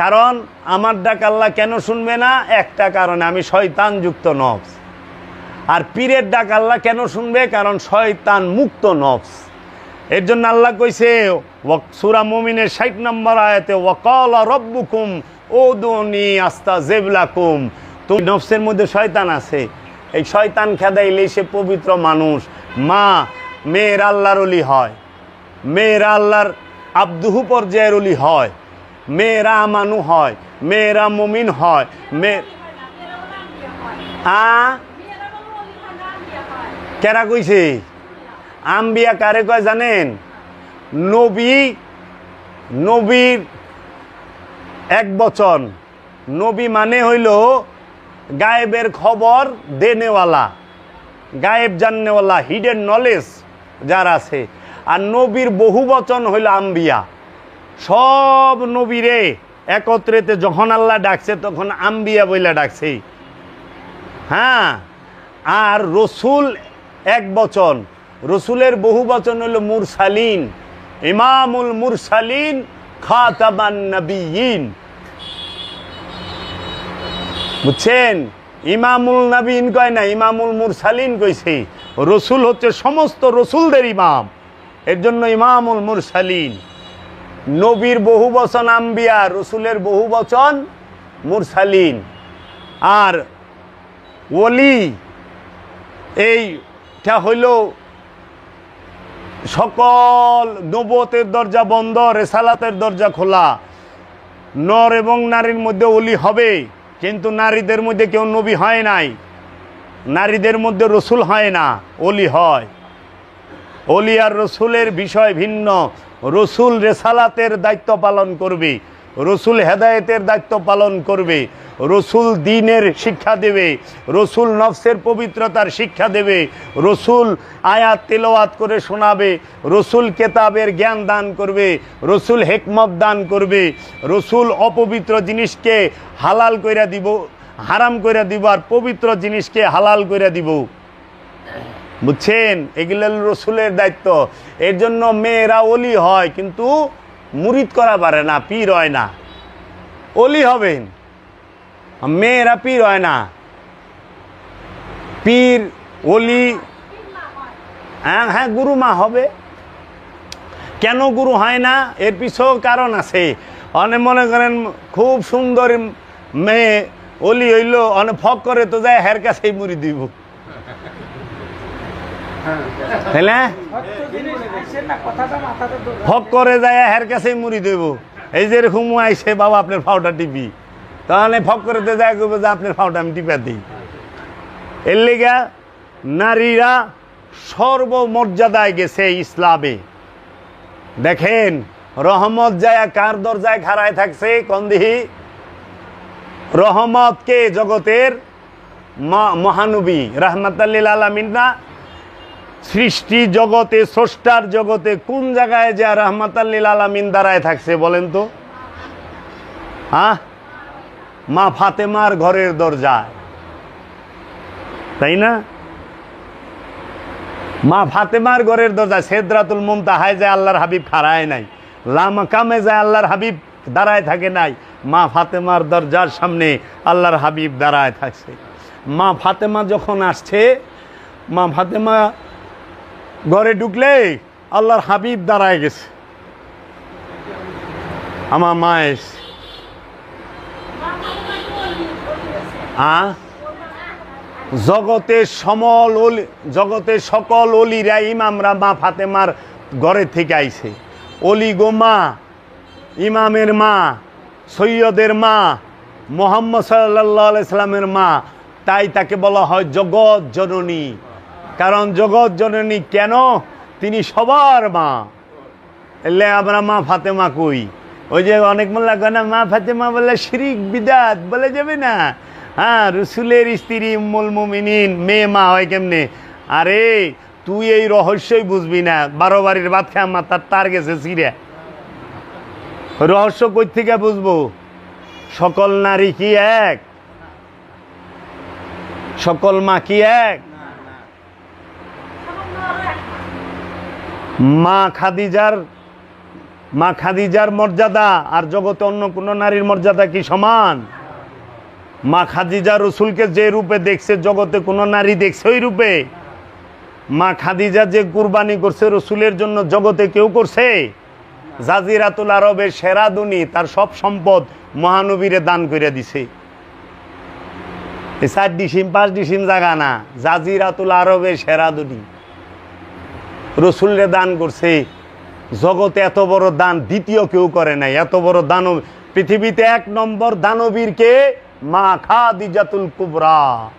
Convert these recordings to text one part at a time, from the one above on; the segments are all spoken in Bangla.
কারণ আমার ডাক আল্লাহ কেন শুনবে না? একটা কারণে, আমি শয়তান যুক্ত নফস। আর পীরের ডাক আল্লাহ কেন শুনবে? কারণ শয়তান মুক্ত নফস। এর জন্য আল্লাহ কইছে সূরা মুমিনের ষাট নম্বর আয়াতে, ওয়াকাল রব্বুকুম ওদুনি আস্তা জেবলাকুম তুমি নফসের মধ্যে শয়তান আছে। এই শয়তান খেদাইলে সে পবিত্র মানুষ। মা, মেয়ের আল্লাহর অলি হয়। মেয়ের আল্লাহর আব্দুহু পর্যায়ের অলি হয়। মেয়েরা আমানু হয়, মেয়েরা মুমিন হয় মেয়ে আ? কেরা কইছে? আম্বিয়া কারে কয় জানেন? নবী, নবীর এক বচন। নবী মানে হইল গায়েবের খবর দেনেওয়ালা, গায়েব জাননেওয়ালা হিডেন নলেজ যার আছে। আর নবীর বহু বচন হইল আম্বিয়া। সব নবীরে একত্রেতে যখন আল্লাহ ডাকছে, তখন আম্বিয়া বইলা ডাকছে। হ্যাঁ? আর রসুল এক বচন। রসুলের বহু বচন হলো মুরসালিন। ইমামুল মুরসালিন খাতাবান বুঝছেন? ইমামুল নবীন কয় না, ইমামুল মুরসালিন কইছে। রসুল হচ্ছে সমস্ত রসুলদের ইমাম। এর জন্য ইমামুল মুরসালিন। নবীর বহু বচন আম্বিয়া, রসুলের বহু বচন মুরসালিন। আর ওলি, এইটা হইল সকল নবতের দরজা বন্ধ, রেসালাতের দরজা খোলা। নর এবং নারীর মধ্যে অলি হবে, কিন্তু নারীদের মধ্যে কেউ নবী হয় নাই। নারীদের মধ্যে রসুল হয় না অলি হয়। অলি আর রসুলের বিষয় ভিন্ন। রসুল রেসালাতের দায়িত্ব পালন করবে। রসুল হেদায়েতের দায়িত্ব পালন করবে। রসুল দিনের শিক্ষা দেবে। রসুল নফসের পবিত্রতার শিক্ষা দেবে। রসুল আয়াত তেলাওয়াত করে শোনাবে। রসুল কেতাবের জ্ঞান দান করবে। রসুল হেকমত দান করবে। রসুল অপবিত্র জিনিসকে হালাল কইরা দিব, হারাম কইরা দিব আর পবিত্র জিনিসকে হালাল কইরা দিব। বুঝছেন? এগুলো রসুলের দায়িত্ব। এর জন্য মেয়েরা অলি হয়, কিন্তু মুরিদ করা পারে না, পীর হয় না। অলি হবেন। মেয়েরা পীর হয় না। পীর, অলি হ্যাঁ হ্যাঁ গুরু মা হবে। কেন গুরু হয় না? এর পিছেও কারণ আছে। অনেক মনে করেন, খুব সুন্দর মেয়ে অলি হইল অনেক ফক করে তো যায় হের কাছেই মুড়ি দিব। না হক করে যায়, হের কাছেই মুড়ি দেব এই যে এরকম আইসে বাবা, আপনার ফাউটা টিপি। তাহলে ফক করে তো যায় করব যে আপনার ফাউটা আমি টিপা দিই। এর লেগা নারীরা সর্বমর্যাদায় গেছে ইসলামে। দেখেন, রহমত যায়, কার দরজায় খাড়ায় থাকছে কন্দিহি রহমতকে জগতের মহানবী রাহমাতাল্লিল আলমিন সৃষ্টি জগতে, স্রষ্টার জগতে, কোন জায়গায় যে রহমাতাল্লিল আলামিন দাঁড়ায় থাকছে বলেন তো? হ্যাঁ মা ফাতেমার ঘরের দরজায়। তাই না? মা ফাতেমার ঘরের দরজায় সেদরাতুল মুমতাহায় যায় আল্লাহর হাবিব খাড়ায় নাই। লামাকামে যায় আল্লাহর হাবিব দাঁড়ায় থাকে নাই। মা ফাতেমার দরজার সামনে আল্লাহর হাবিব দাঁড়ায় থাকছে। মা ফাতেমা যখন আসছে, মা ফাতেমা ঘরে ঢুকলে আল্লাহর হাবিব দাঁড়ায় গেছে। আমার মা এসে। আ জগতের সমল অলি জগতের সকল অলিরা ইমামরা মা ফাতেমার ঘরে থেকে আইছে। অলি গো মা, ইমামের মা, সৈয়দের মা, মোহাম্মদ সাল্লাহ সাল্লামের মা, তাই তাকে বলা হয় জগৎ জননী। কারণ জগৎ জননী কেন? তিনি সবার মা। এলে আমরা মা ফাতেমা কই? ওই যে অনেক মোল্লা কয় না, মা ফাতেমা বলে শিরিক বিদাত, বলে যাবে না? হ্যাঁ রসুলের স্ত্রী উম্মুল মুমিনিন, মেয়ে মা হয় কেমনে? আরে, তুই এই রহস্যই বুঝবি না। বারো বাড়ির ভাত খা আমার, তার তার গেছে সিরে রহস্য কই থেকে বুঝব? সকল নারী কি এক? সকল মা কি এক? মা খাদিজার মা খাদিজার মর্যাদা আর জগতে অন্য কোনো নারীর মর্যাদা কি সমান? মা খাদিজা রসুলকে যে রূপে দেখছে, জগতে কোনো নারী দেখছে ওই রূপে? মা খাদিজা যে কুরবানি করছে রসুলের জন্য, জগতে কেউ করছে? জাজিরাতুল আরবের সেরা দুনি, তার সব সম্পদ মহানবীরে দান করে দিছে। চার ডিসিম পাঁচ ডিসিম জাগা না, জাজিরাতুল আরবের সেরা দুনি। রসুলরে দান করছে। জগতে এত বড় দান দ্বিতীয় কেউ করে নাই। এত বড় দানব পৃথিবীতে এক নম্বর দানবীর কে? মা খাদিজাতুল কুবরা।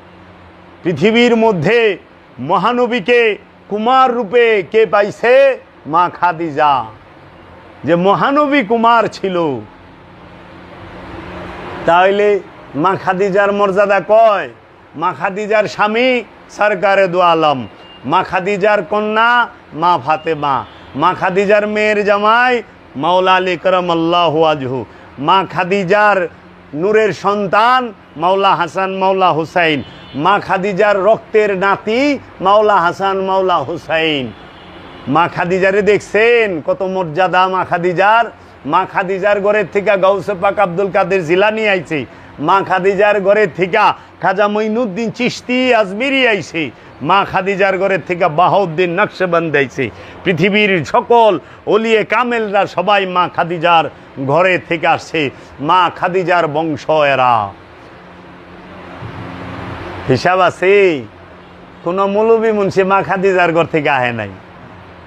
পৃথিবীর মধ্যে মহানবীকে কুমার রূপে কে পাইছে? মা খাদিজা। যে মহানবী কুমার ছিল। তাহলে মা খাদিজার মর্যাদা কয়? মা খাদিজার স্বামী সরকারে আলম। মা খাদিজার কন্যা, মা ফাতেমা। মা খাদিজার মেয়ের জামাই মাওলা আলী করম আল্লাহ আজহু। মা খাদিজার নূরের সন্তান মাওলা হাসান মাওলা হুসাইন। মা খাদিজার রক্তের নাতি মাওলা হাসান মাওলা হুসাইন। মা খাদিজারে দেখছেন কত মর্যাদা মা খাদিজার। মা খাদিজার ঘরের থেকে গৌসে পাক আব্দুল কাদের জিলানি আইছে। মা খাদিজার ঘরে থেকে খাজা মঈনুদ্দিন চিস্তি আজমিরি আইছে মা খাদিজার ঘরের থেকে বাহাউদ্দিন নকশবন্দ আইছে পৃথিবীর সকল অলিয়ে কামেলরা সবাই মা খাদিজার ঘরে থেকে আসছে। মা খাদিজার বংশ এরা। হিসাব আছে? কোনো মৌলবী মুন্সি মা খাদিজার ঘর থেকে আহে নাই।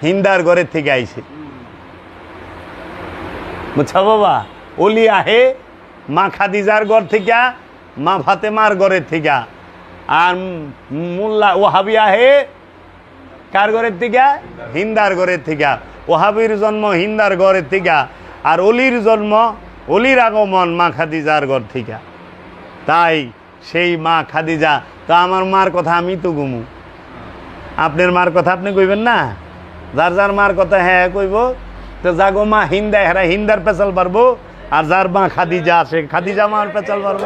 হিন্দার ঘরের থেকে আইছে বুঝছ বাবা ওলি আহে মা খাদিজার ঘর থেকে, মা ফাতেমার ঘরের থেকে। আর মোল্লা ওহাবি আহে, কার ঘরের থেকে? হিন্দার ঘরের থেকে। ওহাবির জন্ম হিন্দার ঘরের থেকে। আর অলির জন্ম, অলির আগমন মা খাদিজার ঘর থেকে। তাই সেই মা খাদিজা, তো আমার মার কথা আমি তো গুমু আপনার মার কথা আপনি কইবেন না? যার যার মার কথা হ্যাঁ কইব, তো জাগো মা হিন্দা হেরা হিন্দার পেছাল পারব। আর যার মা খাদিজা আছে খাদিজা মার পেঁচাল পারব